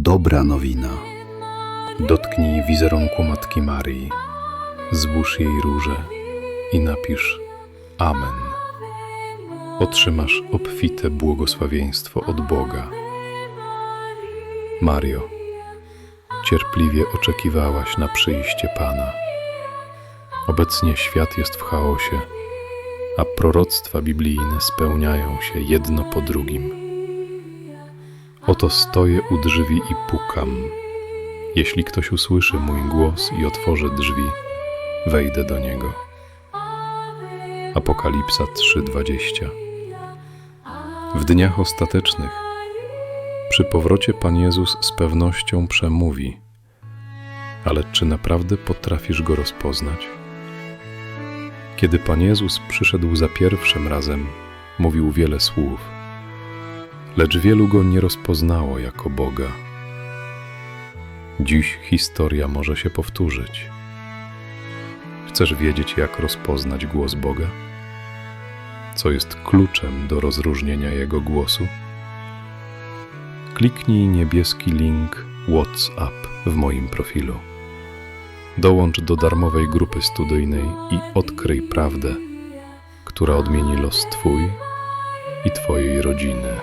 Dobra nowina. Dotknij wizerunku Matki Marii, zbóż jej róże i napisz Amen. Otrzymasz obfite błogosławieństwo od Boga. Mario, cierpliwie oczekiwałaś na przyjście Pana. Obecnie świat jest w chaosie, a proroctwa biblijne spełniają się jedno po drugim. Oto stoję u drzwi i pukam. Jeśli ktoś usłyszy mój głos i otworzy drzwi, wejdę do niego. Apokalipsa 3:20 W dniach ostatecznych przy powrocie Pan Jezus z pewnością przemówi, ale czy naprawdę potrafisz go rozpoznać? Kiedy Pan Jezus przyszedł za pierwszym razem, mówił wiele słów, lecz wielu go nie rozpoznało jako Boga. Dziś historia może się powtórzyć. Chcesz wiedzieć, jak rozpoznać głos Boga? Co jest kluczem do rozróżnienia Jego głosu? Kliknij niebieski link WhatsApp w moim profilu. Dołącz do darmowej grupy studyjnej i odkryj prawdę, która odmieni los Twój i Twojej rodziny.